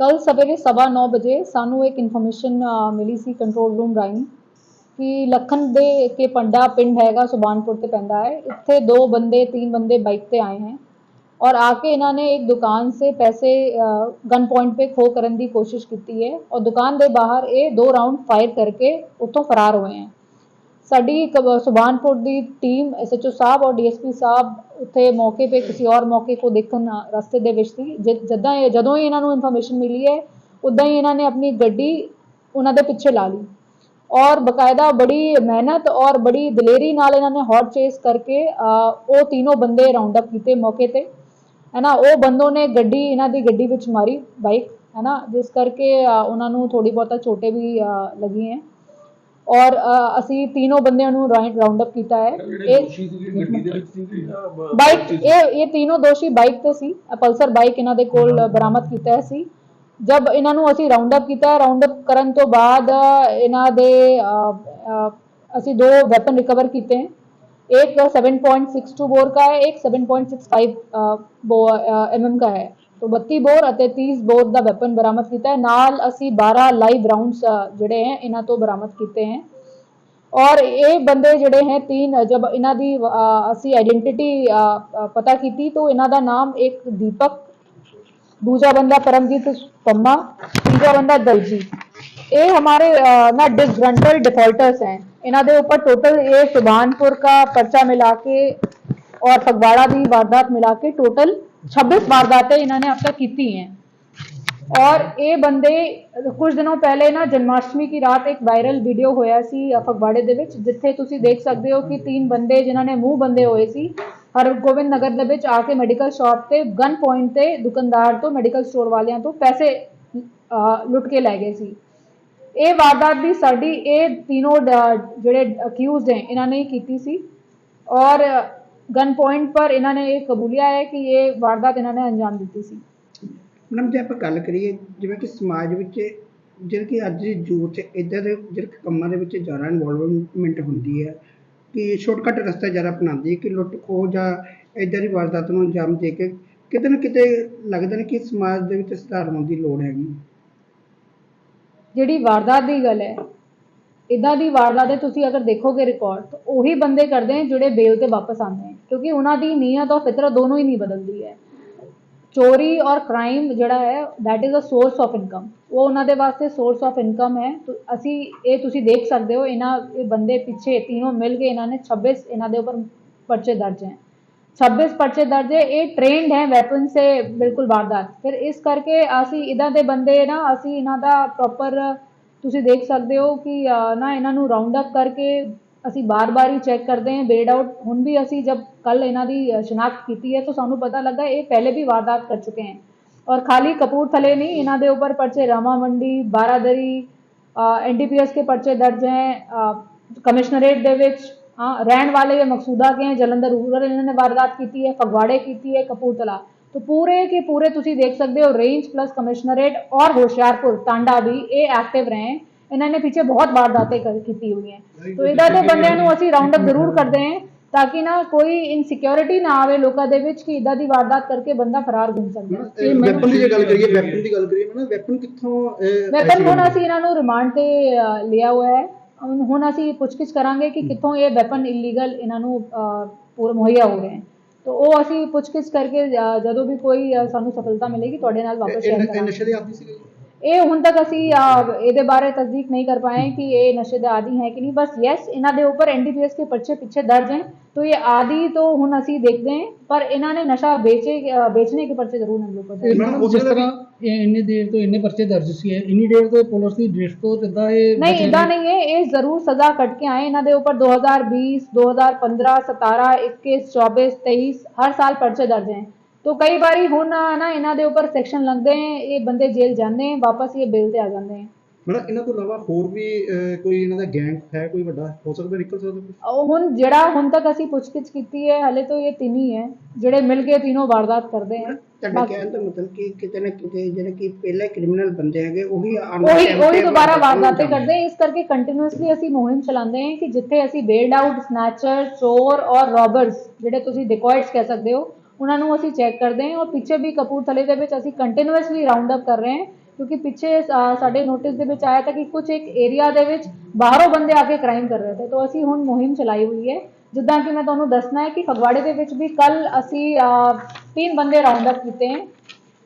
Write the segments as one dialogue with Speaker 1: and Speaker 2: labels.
Speaker 1: ਕੱਲ ਸਵੇਰੇ ਸਵਾ ਨੌ ਵਜੇ ਸਾਨੂੰ ਇੱਕ ਇਨਫੋਰਮੇਸ਼ਨ ਮਿਲੀ ਸੀ ਕੰਟਰੋਲ ਰੂਮ ਰਾਹੀਂ ਕਿ ਲਖਨ ਦੇ ਕੇ ਪੰਡਾ ਪਿੰਡ ਹੈਗਾ ਸੁਬਾਨਪੁਰ ਤੇ ਪੈਂਦਾ है ਇੱਥੇ दो बंदे तीन बंदे बाइक पे आए हैं और आके इन्होंने एक दुकान से पैसे गन पॉइंट पे खो ਕਰਨ ਦੀ ਕੋਸ਼ਿਸ਼ ਕੀਤੀ ਹੈ ਔਰ ਦੁਕਾਨ ਦੇ ਬਾਹਰ ਇਹ ਦੋ ਰਾਉਂਡ ਫਾਇਰ ਕਰਕੇ ਉੱਥੋਂ ਫਰਾਰ ਹੋਏ हैं ਸਾਡੀ ਕ- ਸੁਬਾਨਪੁਰ ਦੀ ਟੀਮ ਐਸਐਚਓ ਸਾਹਿਬ ਔਰ ਡੀਐਸਪੀ ਸਾਹਿਬ ਉੱਥੇ ਮੌਕੇ ਤੇ, ਕਿਸੇ ਔਰ ਮੌਕੇ ਕੋ ਦੇਖਣ ਰਸਤੇ ਦੇ ਵਿੱਚ ਸੀ। ਜ- ਇਹ ਜਦੋਂ ਹੀ ਇਹਨਾਂ ਨੂੰ ਇਨਫੋਰਮੇਸ਼ਨ ਮਿਲੀ ਹੈ, ਉਦਾਂ ਹੀ ਇਹਨਾਂ ਨੇ ਆਪਣੀ ਗੱਡੀ ਉਹਨਾਂ ਦੇ ਪਿੱਛੇ ਲਾ ਲਈ। ਔਰ ਬਕਾਇਦਾ ਬੜੀ ਮਿਹਨਤ ਔਰ ਬੜੀ ਦਲੇਰੀ ਨਾਲ ਇਹਨਾਂ ਨੇ ਹੌਟ ਚੇਸ ਕਰਕੇ ਉਹ ਤਿੰਨੋਂ ਬੰਦੇ ਰਾਉਂਡ ਅਪ ਕੀਤੇ ਮੌਕੇ ਤੇ। ਹੈ ਨਾ ਉਹ ਬੰਦੋਂ ਨੇ ਗੱਡੀ, ਇਹਨਾਂ ਦੀ ਗੱਡੀ ਵਿੱਚ ਮਾਰੀ ਬਾਈਕ ਹੈ ਨਾ ਜਿਸ ਕਰਕੇ ਉਹਨਾਂ ਨੂੰ ਥੋੜੀ ਬਹੁਤਾ ਛੋਟੇ ਵੀ ਲੱਗੀ ਹੈ ਔਰ ਅ, ਅਸੀਂ ਤਿੰਨੋਂ ਬੰਦਿਆਂ ਨੂੰ ਰਾਉਂਡ ਅਪ ਕੀਤਾ ਹੈ
Speaker 2: ਜਿਹੜੇ
Speaker 1: ਇਹ
Speaker 2: ਦੋਸ਼ੀ ਸੀਗੇ ਗੱਡੀ ਦੇ ਵਿੱਚ ਸੀ
Speaker 1: ਬਾਈਕ ਇਹ ਇਹ ਤਿੰਨੋਂ ਦੋਸ਼ੀ ਬਾਈਕ ਤੇ ਸੀ ਇਹ ਪਲਸਰ ਬਾਈਕ ਇਹਨਾਂ ਦੇ ਕੋਲ ਬਰਾਮਦ ਕੀਤਾ ਹੈ ਸੀ ਜਦ ਇਹਨਾਂ ਨੂੰ ਅਸੀਂ ਰਾਉਂਡ ਅਪ ਕੀਤਾ ਰਾਉਂਡ ਅਪ ਕਰਨ ਤੋਂ ਬਾਅਦ ਇਹਨਾਂ ਦੇ ਅ, ਅ, ਅਸੀਂ ਦੋ ਵੈਪਨ ਰਿਕਵਰ ਕੀਤੇ हैं एक 7.62 बोर का है एक 7.65 एमएम का है तो 32 ਬੋਰ ਅਤੇ 30 ਬੋਰ ਦਾ ਵੈਪਨ ਬਰਾਮਦ ਕੀਤਾ ਹੈ ਨਾਲ ਅਸੀਂ 12 ਲਾਈਵ ਰਾਉਂਡਸ ਜਿਹੜੇ ਹੈ ਇਹਨਾਂ ਤੋਂ ਬਰਾਮਦ ਕੀਤੇ हैं ਔਰ ਇਹ ਬੰਦੇ ਜਿਹੜੇ ਹੈ तीन जब ਇਹਨਾਂ ਦੀ ਅ, ਅਸੀਂ ਆਇਡੈਂਟੀਟੀ ਪਤਾ ਕੀਤੀ तो ਇਹਨਾਂ ਦਾ ਨਾਮ ਇੱਕ ਦੀਪਕ ਦੂਜਾ ਬੰਦਾ ਪਰਮਜੀਤ ਪੰਮਾ ਤੀਜਾ ਬੰਦਾ ਦਲਜੀਤ ਇਹ हमारे अ, ना डिसग्रंटल डिफॉल्टर्स हैं ਇਹਨਾਂ ਦੇ ਉੱਪਰ टोटल ये सुभानपुर का पर्चा मिला के और फगवाड़ा ਦੀ वारदात मिला के टोटल 26 वारदातें इन्होंने अब तक की हैं ਔਰ ਇਹ ਬੰਦੇ ਕੁਝ ਦਿਨੋਂ ਪਹਿਲੇ ਨਾ ਜਨਮਾਸ਼ਟਮੀ ਦੀ ਰਾਤ ਇੱਕ ਵਾਇਰਲ ਵੀਡੀਓ ਹੋਇਆ ਸੀ ਅ, ਫਗਵਾੜੇ ਦੇ ਵਿੱਚ ਜਿੱਥੇ ਤੁਸੀਂ ਦੇਖ ਸਕਦੇ ਹੋ ਕਿ ਤਿੰਨ ਬੰਦੇ ਜਿਨ੍ਹਾਂ ਨੇ ਮੂੰਹ ਬੰਦੇ ਹੋਏ ਸੀ ਹਰਗੋਬਿੰਦ ਨਗਰ ਦੇ ਵਿੱਚ ਆ ਕੇ ਮੈਡੀਕਲ ਸ਼ਾਪ ਤੇ ਗਨ ਪੁਆਇੰਟ ਤੇ ਦੁਕਾਨਦਾਰ ਤੋਂ ਮੈਡੀਕਲ ਸਟੋਰ ਵਾਲਿਆਂ ਤੋਂ ਪੈਸੇ ਅ, ਲੁੱਟ ਕੇ ਲੈ ਗਏ ਸੀ ਇਹ ਵਾਰਦਾਤ ਵੀ ਸਾਡੀ ਇਹ ਤਿੰਨੋਂ ਡ- ਜਿਹੜੇ ਅਕਿਊਜ਼ਡ ਹੈ ਇਹਨਾਂ ਨੇ ਹੀ ਕੀਤੀ ਸੀ ਔਰ ਗਨ ਪੁਆਇੰਟ ਪਰ ਇਹਨਾਂ ਨੇ ਇਹ ਕਬੂਲਿਆ ਹੈ ਕਿ ਇਹ ਵਾਰਦਾਤ ਇਹਨਾਂ ਨੇ ਅੰਜਾਮ ਦਿੱਤੀ ਸੀ।
Speaker 3: ਮੈਡਮ ਜੇ ਆਪਾਂ ਗੱਲ ਕਰੀਏ ਜਿਵੇਂ ਕਿ ਸਮਾਜ ਵਿੱਚ ਜਿਹੜਾ ਕਿ ਅੱਜ ਦੀ ਯੂਥ ਇੱਦਾਂ ਦੇ ਜਿਹੜੇ ਕੰਮਾਂ ਦੇ ਵਿੱਚ ਜ਼ਿਆਦਾ ਇਨਵੋਲਵਮੈਂਟ ਹੁੰਦੀ ਹੈ ਕਿ ਸ਼ਾਰਟਕਟ ਰਸਤਾ ਜ਼ਿਆਦਾ ਅਪਣਾਉਂਦੀ ਹੈ ਕਿ ਲੁੱਟ ਖੋਹ ਜਾਂ ਇੱਦਾਂ ਦੀ ਵਾਰਦਾਤ ਨੂੰ ਅੰਜਾਮ ਦੇ ਕੇ ਕਿਤੇ ਨਾ ਕਿਤੇ ਲੱਗਦਾ ਨੇ ਕਿ ਸਮਾਜ ਦੇ ਵਿੱਚ ਸੁਧਾਰ ਹੋਣ ਦੀ ਲੋੜ ਹੈਗੀ।
Speaker 1: ਜਿਹੜੀ ਵਾਰਦਾਤ ਦੀ ਗੱਲ ਹੈ ਇਦਾਂ ਦੀ ਵਾਰਦਾਤ ਹੈ ਤੁਸੀਂ ਅਗਰ ਦੇਖੋਗੇ ਰਿਕਾਰਡ ਤਾਂ ਉਹੀ ਬੰਦੇ ਕਰਦੇ ਜਿਹੜੇ ਬੇਲ ਤੇ ਵਾਪਸ ਆਉਂਦੇ ਕਿਉਂਕਿ ਉਹਨਾਂ ਦੀ ਨੀਅਤ ਔਰ ਫਿਤਰਤ ਦੋਨੋਂ ਹੀ ਨਹੀਂ ਬਦਲਦੀ ਹੈ। ਚੋਰੀ ਔਰ ਕ੍ਰਾਈਮ ਜਿਹੜਾ ਹੈ, that is a source of income ਉਹ ਉਹਨਾਂ ਦੇ ਵਾਸਤੇ ਸੋਰਸ ਆਫ ਇਨਕਮ ਹੈ। ਅਸੀਂ ਇਹ ਤੁਸੀਂ ਦੇਖ ਸਕਦੇ ਹੋ, ਇਹਨਾਂ ਇਹ ਬੰਦੇ ਪਿੱਛੇ ਤਿੰਨੋਂ ਮਿਲ ਕੇ ਇਹਨਾਂ ਨੇ 26 ਇਹਨਾਂ ਦੇ ਉੱਪਰ ਪਰਚੇ ਦਰਜ ਹੈ। 26 ਪਰਚੇ ਦਰਜ ਹੈ, ਇਹ ਟ੍ਰੇਨਡ ਹੈ ਵੈਪਨ ਸੇ ਬਿਲਕੁਲ ਵਾਰਦਾਤ। ਫਿਰ ਇਸ ਕਰਕੇ ਅਸੀਂ ਇਦਾਂ ਦੇ ਬੰਦੇ ਨਾ, ਅਸੀਂ ਇਹਨਾਂ ਦਾ ਪ੍ਰੋਪਰ ਤੁਸੀਂ ਦੇਖ ਸਕਦੇ ਹੋ ਕਿ ਨਾ ਇਹਨਾਂ ਨੂੰ ਰਾਉਂਡ ਅਪ ਕਰਕੇ ਅਸੀਂ ਬਾਰ-ਬਾਰ ਹੀ ਚੈੱਕ ਕਰਦੇ ਹਾਂ ਬੇਡ ਆਊਟ ਹੁਣ ਵੀ ਅਸੀਂ ਜਦ ਕੱਲ ਇਹਨਾਂ ਦੀ ਅ, ਸ਼ਨਾਖਤ ਕੀਤੀ ਹੈ ਤਾਂ ਸਾਨੂੰ ਪਤਾ ਲੱਗਾ ਇਹ ਪਹਿਲੇ ਵੀ ਵਾਰਦਾਤ ਕਰ ਚੁੱਕੇ हैं और खाली कपूरथले नहीं ਇਹਨਾਂ ਦੇ ਉੱਪਰ ਪਰਚੇ ਰਾਮਾ ਮੰਡੀ ਬਾਰਾਦਰੀ ਐਨਡੀਪੀਐਸ के पर्चे दर्ज हैं ਕਮਿਸ਼ਨਰੇਟ ਦੇ ਵਿੱਚ ਹਾਂ ਰਹਿਣ ਵਾਲੇ ਇਹ ਮਕਸੂਦਾ ਕੇ हैं ਜਲੰਧਰ ਰੂਰਲ ਇਹਨਾਂ ਨੇ ਵਾਰਦਾਤ ਕੀਤੀ ਹੈ ਫਗਵਾੜੇ ਕੀਤੀ ਹੈ ਕਪੂਰਥਲਾ तो पूरे के पूरे ਤੁਸੀਂ ਦੇਖ ਸਕਦੇ ਹੋ ਰੇਂਜ ਪਲੱਸ ਕਮਿਸ਼ਨਰੇਟ ਔਰ ਹੋਸ਼ਿਆਰਪੁਰ ਟਾਂਡਾ ਵੀ ਇਹ ਐਕਟਿਵ ਰਹੇ हैं ਇਹਨਾਂ ਨੇ ਪਿੱਛੇ ਬਹੁਤ ਵਾਰਦਾतें ਕਰ- ਕੀਤੀ ਹੋਈ ਹੈ ਤੋ ਇਹਦਾ ਤੇ ਬੰਦਿਆਂ ਨੂੰ ਅਸੀਂ ਰਾਉਂਡ ਅਪ ਜ਼ਰੂਰ ਕਰਦੇ ਹਾਂ ਤਾਂ ਕਿ ਨਾ ਕੋਈ ਇਨਸਿਕਿਉਰਿਟੀ ਨਾ ਆਵੇ ਲੋਕਾਂ ਦੇ ਵਿੱਚ ਕਿ ਇਦਾਂ ਦੀ ਵਾਰਦਾਤ ਕਰਕੇ ਬੰਦਾ ਫਰਾਰ ਘੁੰਮ ਸਕਦਾ
Speaker 4: ਇਹ ਵੈਪਨ ਦੀ ਜੇ ਗੱਲ ਕਰੀਏ ਵੈਪਨ ਦੀ ਗੱਲ ਕਰੀਏ ਨਾ ਵੈਪਨ ਕਿੱਥੋਂ
Speaker 1: ਵੈਪਨ ਹੁਣ ਅਸੀਂ ਇਹਨਾਂ ਨੂੰ ਰਿਮਾਂਡ ਤੇ ਲਿਆ ਹੋਇਆ ਹੈ। ਹੁਣ- ਹੁਣ ਅਸੀਂ ਪੁੱਛਗਿੱਛ ਕਰਾਂਗੇ ਕਿ ਕਿੱਥੋਂ ਇਹ ਵੈਪਨ ਇਲੀਗਲ ਇਹਨਾਂ ਨੂੰ ਪੂਰੇ ਮੁਹੱਈਆ ਹੋ ਰਹੇ ਹਨ ਤਾਂ ਉਹ ਅਸੀਂ ਪੁੱਛਗਿੱਛ ਕਰਕੇ ਜਦੋਂ ਵੀ ਕੋਈ ਸਾਨੂੰ ਸਫਲਤਾ ਮਿਲੇਗੀ ਤੁਹਾਡੇ ਨਾਲ ਵਾਪਸ ਸ਼ੇਅਰ
Speaker 4: ਇਹ
Speaker 1: ਕਰਾਂਗੇ।
Speaker 4: ਨਸ਼ੇ ਦੇ ਆਦੀ ਸੀਗੇ
Speaker 1: ਇਹ ਹੁਣ ਤੱਕ ਅਸੀਂ ਅ, ਇਹਦੇ ਬਾਰੇ ਤਸਦੀਕ नहीं कर पाए हैं कि ये नशे ਦੇ ਆਦੀ ਹੈ ਕਿ ਨਹੀਂ ਬਸ ਯੈਸ ਇਹਨਾਂ ਦੇ ਉੱਪਰ ਐਨਡੀਪੀਐਸ के पर्चे ਪਿੱਛੇ ਦਰਜ हैं तो ये आदि तो ਹੁਣ ਅਸੀਂ ਦੇਖਦੇ हैं ਪਰ ਇਹਨਾਂ ਨੇ ਨਸ਼ਾ ਵੇਚੇ ਅ, ਵੇਚਣੇ के पर्चे ਜ਼ਰੂਰ ਇਹਨਾਂ ਦੇ ਉੱਪਰ ਦਰਜ
Speaker 4: ਇਹ
Speaker 1: हैं।
Speaker 4: ਮੈਡਮ
Speaker 5: ਜਿਸ ਤਰ੍ਹਾਂ ਇਹ ਇੰਨੀ ਦੇਰ ਤੋਂ ਇੰਨੇ ਪਰਚੇ ਦਰਜ ਸੀ ਇੰਨੀ ਦੇਰ ਤੋਂ ਪੁਲਿਸ ਦੀ ਦ੍ਰਿਸ਼ ਤੋਂ ਕਿੱਦਾਂ ਇਹ
Speaker 1: ਨਹੀਂ
Speaker 5: ਬਚੇ
Speaker 1: ਇਦਾਂ
Speaker 5: ਨੇ?
Speaker 1: ਨਹੀਂ ਹੈ ਇਹ ਜ਼ਰੂਰ ਸਜ਼ਾ ਕੱਟ ਕੇ ਆਏ ਇਹਨਾਂ ਦੇ ਉੱਪਰ 2020 2015 17 21 24 23 ਹਰ ਸਾਲ ਪਰਚੇ ਦਰਜ हैं ਤੋ ਕਈ ਵਾਰੀ ਹੁਣ ਨਾ ਇਹਨਾਂ ਦੇ ਉੱਪਰ ਸੈਕਸ਼ਨ ਲੱਗਦੇ ਇਹ ਬੰਦੇ ਜੇਲ੍ਹ ਜਾਂਦੇ ਵਾਪਸ ਇਹ ਬੇਲ ਤੇ ਆ ਜਾਂਦੇ ਹੈ
Speaker 4: ਮੈਡਮ ਇਹਨਾਂ ਤੋਂ ਇਲਾਵਾ ਹੋਰ ਵੀ ਕੋਈ ਇਹਨਾਂ ਦਾ ਗੈਂਗ ਹੈ ਕੋਈ ਵੱਡਾ ਹੋ ਸਕਦਾ ਨਿਕਲ ਸਕਦਾ
Speaker 1: ਉਹ ਹੁਣ ਜਿਹੜਾ ਹੁਣ ਤੱਕ ਅਸੀਂ ਪੁੱਛਗਿੱਛ ਕੀਤੀ ਹੈ ਹਲੇ ਤੋਂ ਇਹ ਤਿੰਨ ਹੀ ਹੈ ਜਿਹੜੇ ਮਿਲ ਕੇ ਤਿੰਨੋਂ ਵਾਰਦਾਤ ਕਰਦੇ ਹੈ
Speaker 3: ਤੁਹਾਡਾ ਕਹਿਣ ਦਾ ਮਤਲਬ ਕਿ ਕਿਤੇ ਨਾ ਕਿਤੇ ਜਿਹੜੇ ਕਿ ਪਹਿਲੇ ਕ੍ਰਿਮੀਨਲ ਬੰਦੇ ਹੈਗੇ ਉਹੀ
Speaker 1: ਉਹੀ ਉਹੀ ਦੁਬਾਰਾ
Speaker 3: ਵਾਰਦਾਤਾਂ
Speaker 1: ਕਰਦੇ ਇਸ ਕਰਕੇ ਕੰਟੀਨਿਊਸਲੀ ਅਸੀਂ ਮੁਹਿੰਮ ਚਲਾਉਂਦੇ ਹਾਂ ਕਿ ਜਿੱਥੇ ਅਸੀਂ ਬੇਲਡ ਆਊਟ ਸਨੈਚਰ ਚੋਰ ਔਰ ਰੌਬਰਸ ਜਿਹੜੇ ਤੁਸੀਂ ਡਿਕੋਇਟਸ ਕਹਿ ਸਕਦੇ ਹੋ ਉਹਨਾਂ ਨੂੰ ਅਸੀਂ ਚੈੱਕ ਕਰਦੇ ਹਾਂ ਔਰ ਪਿੱਛੇ ਵੀ ਕਪੂਰਥਲੇ ਦੇ ਵਿੱਚ ਅਸੀਂ ਕੰਟੀਨਿਊਸਲੀ ਰਾਉਂਡ ਅਪ ਕਰ ਰਹੇ ਹਾਂ, ਕਿਉਂਕਿ ਪਿੱਛੇ ਸਾਡੇ ਨੋਟਿਸ ਦੇ ਵਿੱਚ ਆਇਆ ਤਾਂ ਕਿ ਕੁਝ ਇੱਕ ਏਰੀਆ ਦੇ ਵਿੱਚ ਬਾਹਰੋਂ ਬੰਦੇ ਆ ਕੇ ਕ੍ਰਾਈਮ ਕਰ ਰਹੇ ਥੇ ਤਾਂ ਅਸੀਂ ਹੁਣ ਮੁਹਿੰਮ ਚਲਾਈ ਹੋਈ ਹੈ। ਜਿੱਦਾਂ ਕਿ ਮੈਂ ਤੁਹਾਨੂੰ ਦੱਸਣਾ ਹੈ ਕਿ ਫਗਵਾੜੇ ਦੇ ਵਿੱਚ ਵੀ ਕੱਲ ਅਸੀਂ ਤਿੰਨ ਬੰਦੇ ਰਾਉਂਡ ਅਪ ਕੀਤੇ ਹੈ।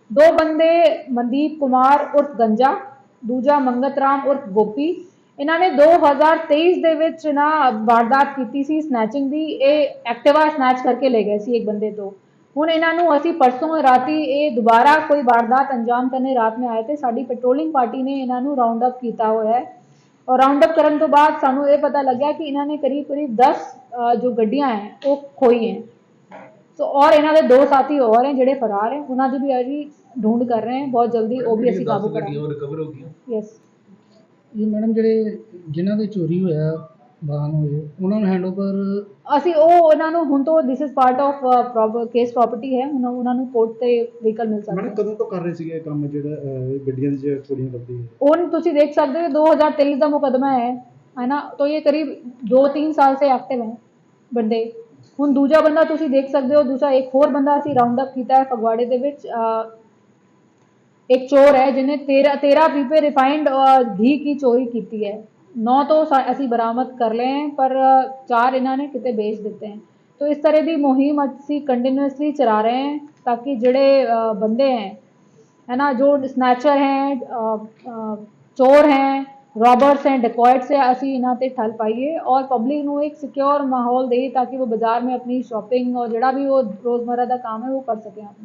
Speaker 1: ਦੋ ਬੰਦੇ ਮਨਦੀਪ ਕੁਮਾਰ ਉਰਫ ਗੰਜਾ, ਦੂਜਾ ਮੰਗਤ ਰਾਮ ਉਰਫ ਗੋਪੀ। ਇਹਨਾਂ ਨੇ 2023 ਦੇ ਵਿੱਚ ਨਾ ਵਾਰਦਾਤ ਕੀਤੀ ਸੀ ਸਨੈਚਿੰਗ ਦੀ, ਇਹ ਐਕਟਿਵਾ ਸਨੈਚ ਕਰਕੇ ਲੈ ਗਏ ਸੀ ਇੱਕ ਬੰਦੇ ਤੋਂ। ਹੁਣ ਇਹਨਾਂ ਨੂੰ ਅਸੀਂ ਪਰਸੋਂ ਰਾਤੀ ਇਹ ਦੁਬਾਰਾ ਕੋਈ ਵਾਰਦਾਤ ਅੰਜਾਮ ਕਰਨੇ ਰਾਤ ਨੂੰ ਆਏ ਤੇ ਸਾਡੀ ਪੈਟਰੋਲਿੰਗ ਪਾਰਟੀ ਨੇ ਇਹਨਾਂ ਨੂੰ ਰਾਉਂਡ ਅਪ ਕੀਤਾ ਹੋਇਆ ਹੈ। ਔਰ ਰਾਉਂਡ ਅਪ ਕਰਨ ਤੋਂ ਬਾਅਦ ਸਾਨੂੰ ਇਹ ਪਤਾ ਲੱਗਿਆ ਕਿ ਇਹਨਾਂ ਨੇ ਕਰੀਬ ਕਰੀਬ 10 ਅ, ਜੋ ਗੱਡੀਆਂ ਹੈ ਉਹ ਖੋਈ ਹੈ। ਸੋ ਔਰ ਇਹਨਾਂ ਦੇ ਦੋ ਸਾਥੀ ਹੋਰ ਹੈ ਜਿਹੜੇ ਫਰਾਰ ਹੈ। ਉਹਨਾਂ ਦੀ ਵੀ ਅਸੀਂ ਢੂੰਡ ਕਰ ਰਹੇ ਹਾਂ। ਬਹੁਤ ਜਲਦੀ ਉਹ ਵੀ ਅਸੀਂ ਕਾਬੂ ਕਰਾਂਗੇ।
Speaker 2: ਰਿਕਵਰ ਹੋ ਗਈਆਂ।
Speaker 1: ਯੈਸ
Speaker 5: ਇਹ ਮੈਡਮ ਜਿਹੜੇ ਜਿਨ੍ਹਾਂ ਦੇ ਚੋਰੀ ਹੋਇਆ ਵਾਹਨ ਹੋਏ ਉਹਨਾਂ ਨੂੰ
Speaker 1: ਅਸੀਂ ਉਹ ਉਹਨਾਂ ਨੂੰ ਹੁਣ ਤੋਂ this is part of case property ਹੈ ਹੁਣ ਉਹਨਾਂ ਨੂੰ ਕੋਰਟ ਤੇ ਵਹੀਕਲ ਮਿਲ ਸਕਦਾ
Speaker 4: ਮੈਡਮ ਕਦੋਂ ਤੋਂ ਕਰ ਰਹੇ ਸੀਗੇ ਇਹ ਕੰਮ ਜਿਹੜਾ ਅਹ, ਦੀ ਚੋਰੀਆਂ ਕਰਦੀ ਹੈ?
Speaker 1: ਹੁਣ ਤੁਸੀਂ ਦੇਖ ਸਕਦੇ ਹੋ 2023 ਦਾ ਮੁਕਦਮਾ ਹੈ ਹੈ ਤਾਂ ਇਹ ਕਰੀਬ 2-3 ਸਾਲ ਸੇ ਐਕਟਿਵ ਹੈ ਬੰਦੇ। ਹੁਣ ਦੂਜਾ ਬੰਦਾ ਤੁਸੀਂ ਦੇਖ ਸਕਦੇ ਹੋ ਦੂਸਰਾ ਇੱਕ ਹੋਰ ਬੰਦਾ ਅਸੀਂ ਰਾਉਂਡ ਅਪ ਕੀਤਾ ਹੈ ਫਗਵਾੜੇ ਦੇ ਵਿੱਚ ਅ, ਇੱਕ ਚੋਰ ਹੈ ਜਿਹਨੇ 13 13 ਪੀਪੇ ਰਿਫਾਈਂਡ ਘੀ ਕੀ ਚੋਰੀ ਕੀਤੀ ਹੈ। नौ तो ऐसी बरामद कर ले हैं पर चार इन्होंने कितने बेच दिते हैं तो इस तरह की मुहिम ਅਸੀਂ ਕੰਟੀਨਿਊਸਲੀ ਚਲਾ ਰਹੇ ਹਾਂ ਤਾਂ ਕਿ ਜਿਹੜੇ ਬੰਦੇ ਹੈ है ना जो स्नैचर हैं चोर हैं रॉबर्स हैं डिकॉइट्स हैं असी इन्हों से ठल पाइए और पब्लिक को एक सिक्योर माहौल दे ताकि वो बाज़ार में अपनी शॉपिंग और जोड़ा भी वो रोज़मर्रा का काम है वो कर सकें